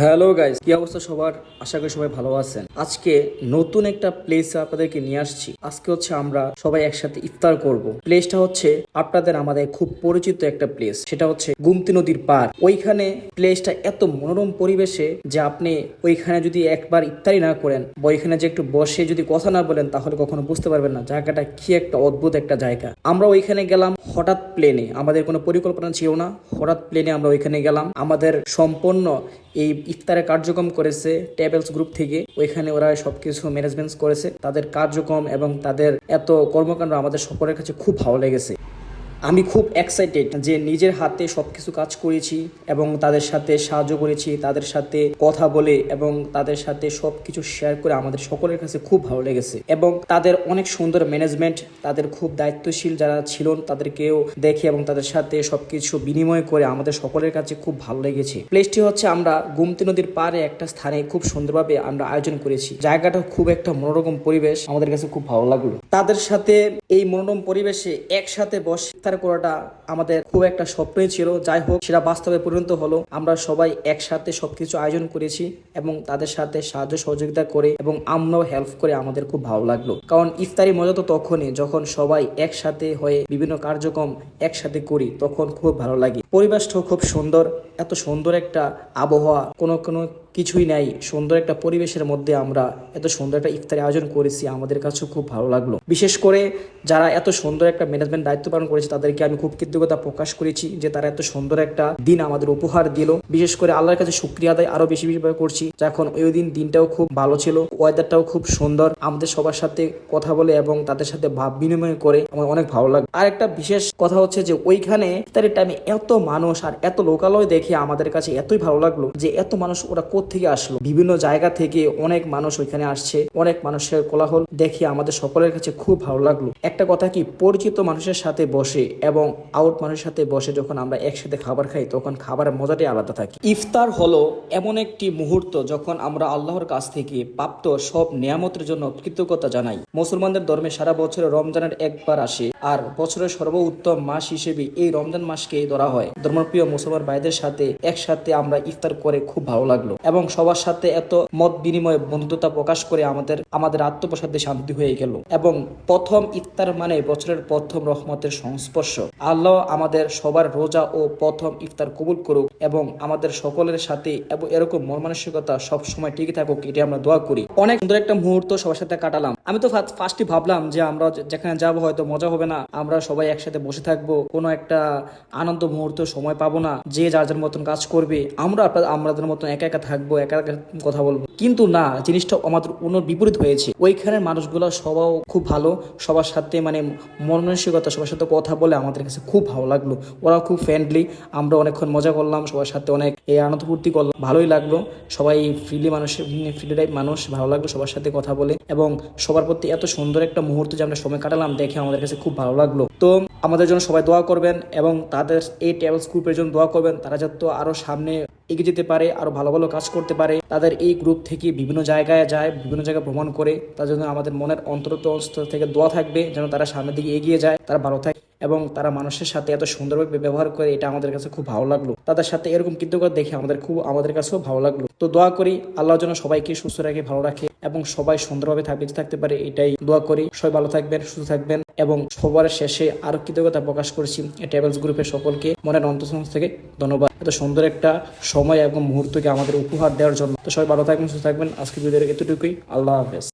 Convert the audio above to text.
Hello guys, কি অবস্থা সবার? আশা করি সবাই ভালো আছেন। আজকে নতুন একটা প্লেস আপনাদেরকে নিয়ে আসছি। আজকে হচ্ছে আমরা সবাই একসাথে ইফতার করব। প্লেসটা হচ্ছে আপনাদের আমাদের খুব পরিচিত একটা প্লেস সেটা হচ্ছে গুমতি নদীর পার ওইখানে প্লেসটা এত মনোরম পরিবেশে যে আপনি ওইখানে যদি একবার ইফতারি না করেন বা ওইখানে যে একটু বসে যদি কথা না বলেন, তাহলে কখনো বুঝতে পারবেন না। জায়গাটা কি একটা অদ্ভুত একটা জায়গা। আমরা ওইখানে গেলাম হঠাৎ প্লেনে আমাদের কোনো পরিকল্পনা ছিল না। হঠাৎ প্লেনে আমরা ওইখানে গেলাম। আমাদের সম্পূর্ণ এই ইফতারে কার্যক্রম করেছে টেবেলস গ্রুপ থেকে। ওইখানে ওরা সবকিছু ম্যানেজমেন্ট করেছে। তাদের কার্যক্রম এবং তাদের এত কর্মকাণ্ড আমাদের সকলের কাছে খুব ভালো লেগেছে। আমি খুব এক্সাইটেড যে নিজের হাতে সব কিছু কাজ করেছি এবং তাদের সাথে সাহায্য করেছি, তাদের সাথে কথা বলে এবং তাদের সাথে সব কিছু শেয়ার করে আমাদের সকলের কাছে খুব ভালো লেগেছে। এবং তাদের অনেক সুন্দর ম্যানেজমেন্ট তাদের খুব দায়িত্বশীল যারা ছিলেন, তাদেরকেও দেখে এবং তাদের সাথে সবকিছু বিনিময় করে আমাদের সকলের কাছে খুব ভালো লেগেছে। প্লেসটি হচ্ছে আমরা গুমতি নদীর পাড়ে একটা স্থানে খুব সুন্দরভাবে আমরা আয়োজন করেছি। জায়গাটা খুব একটা মনোরম পরিবেশ আমাদের কাছে খুব ভালো লাগল। তাদের সাথে এই মনোরম পরিবেশে একসাথে বসে ইফতার করাটা আমাদের খুব একটা স্বপ্নই ছিল। যাই হোক, সেটা বাস্তবে পরিণত হলো। আমরা সবাই একসাথে সবকিছু আয়োজন করেছি এবং তাদের সাথে সাহায্য সহযোগিতা করে এবং আমরাও হেল্প করে আমাদের খুব ভালো লাগল। কারণ ইফতারি মজা তো তখনই, যখন সবাই একসাথে হয়ে বিভিন্ন কার্যক্রম একসাথে করি, তখন খুব ভালো লাগে। পরিবেশটাও খুব সুন্দর। এত সুন্দর একটা আবহাওয়া, কোনো কোনো কিছুই নাই। সুন্দর একটা পরিবেশের মধ্যে আমরা এত সুন্দর একটা ইফতারি আয়োজন করেছি, আমাদের কাছেও খুব ভালো লাগল। বিশেষ করে যারা এত সুন্দর একটা ম্যানেজমেন্ট দায়িত্ব পালন করেছে, তাদেরকে আমি খুব কৃতজ্ঞতা প্রকাশ করেছি যে তারা এত সুন্দর একটা দিন আমাদের উপহার দিল। বিশেষ করে আল্লাহর কাছে শুক্রিয়া আদায় আরও বেশি বেশি ভাবে করছি যখন ওই দিন দিনটাও খুব ভালো ছিল ওয়েদারটাও খুব সুন্দর, আমাদের সবার সাথে কথা বলে এবং তাদের সাথে ভাব বিনিময় করে আমার অনেক ভালো লাগে আর একটা বিশেষ কথা হচ্ছে যে ওইখানে ইফতারের টাইমে এত মানুষ আর এত লোকালয় দেখে আমাদের কাছে এতই ভালো লাগল যে এত মানুষ ওরা থেকে আসলো। বিভিন্ন জায়গা থেকে অনেক মানুষ ওইখানে আসছে। অনেক মানুষের কোলাহল দেখে আমাদের সকলের কাছে খুব ভালো লাগল। একটা কথা কি, পরিচিত মানুষের সাথে বসে এবং আউট মানুষের সাথে বসে যখন আমরা একসাথে খাবার খাই, তখন খাবারের মজাটাই আলাদা থাকে। ইফতার হলো এমন একটি মুহূর্ত যখন আমরা আল্লাহর কাছ থেকে প্রাপ্ত সব নিয়ামতের জন্য কৃতজ্ঞতা জানাই। মুসলমানদের ধর্মে সারা বছরে রমজানের একবার আসে আর বছরের সর্বোত্তম মাস হিসেবে এই রমজান মাসকে ধরা হয়। ধর্মপ্রিয় মুসলমান ভাইদের সাথে একসাথে আমরা ইফতার করে খুব ভালো লাগল। এবং সবার সাথে এত মত বিনিময় বন্ধুতা প্রকাশ করে আমাদের আমাদের আত্মপ্রসাদে শান্তি হয়ে গেল। এবং প্রথম ইফতার মানে বছরের প্রথম রহমতের সংস্পর্শ। আল্লাহ আমাদের সবার রোজা ও প্রথম ইফতার কবুল করুক এবং আমাদের সকলের সাথে এবং এরকম মন মানসিকতা সবসময় টিকে থাকুক এটি আমরা দোয়া করি। অনেক সুন্দর একটা মুহূর্ত সবার সাথে কাটালাম। আমি তো ফার্স্টই ভাবলাম যে আমরা যেখানে যাব হয়তো মজা হবে না। আমরা সবাই একসাথে বসে থাকব। কোনো একটা আনন্দ মুহূর্ত সময় পাবো না। যে যার যার মতন কাজ করবে, আমরা আমাদের মতন একা একা থাকব, একা একা কথা বলব। কিন্তু না, জিনিসটা আমাদের অন্য বিপরীত হয়েছে। ওইখানের মানুষগুলো সবাও খুব ভালো। সবার সাথে মানে মন মানসিকতা সবার সাথে কথা বলে আমাদের কাছে খুব ভালো লাগল। ওরা খুব ফ্রেন্ডলি আমরা অনেকক্ষণ মজা করলাম, সবার সাথে অনেক এই আনন্দ ফুর্তি করলাম। ভালোই লাগল। সবাই ফ্রিলি মানুষের ফ্রিলি টাইপ মানুষ, ভালো লাগল সবার সাথে কথা বলে। এবং সবার প্রতি এত সুন্দর একটা মুহূর্ত যে আমরা সময় কাটালাম দেখে আমাদের কাছে খুব ভালো লাগল। তো আমাদের জন্য সবাই দোয়া করবেন এবং তাদের এই ট্রাভেলস গ্রুপের জন্য দোয়া করবেন। তারা যাতে আরও সামনে এগিয়ে যেতে পারে, আরও ভালো ভালো কাজ করতে পারে। তাদের এই গ্রুপ থেকে বিভিন্ন জায়গায় যায়, বিভিন্ন জায়গায় ভ্রমণ করে। তার জন্য আমাদের মনের অন্তরত অন্তর থেকে দোয়া থাকবে যেন তারা সামনের দিকে এগিয়ে যায়, তারা ভালো থাকে এবং তারা মানুষের সাথে এত সুন্দরভাবে ব্যবহার করে, এটা আমাদের কাছে খুব ভালো লাগল। তাদের সাথে এরকম কৃতজ্ঞতা দেখে আমাদের খুব, আমাদের কাছেও ভালো লাগল। তো দোয়া করি, আল্লাহ যেন সবাইকে সুস্থ রাখে, ভালো রাখে এবং সবাই সুন্দরভাবে বেঁচে থাকতে পারে, এটাই দোয়া করি। সবাই ভালো থাকবেন, সুস্থ থাকবেন এবং সবার শেষে আরও কৃতজ্ঞতা প্রকাশ করছি ট্রাভেলস গ্রুপের সকলকে। মনের অন্তঃস্থ থেকে ধন্যবাদ। এত সুন্দর একটা সময় এবং মুহূর্তকে আমাদের উপহার দেওয়ার জন্য। তো সবাই ভালো থাকবেন, সুস্থ থাকবেন। আজকে ভিডিওর এতটুকুই। আল্লাহ হাফেজ।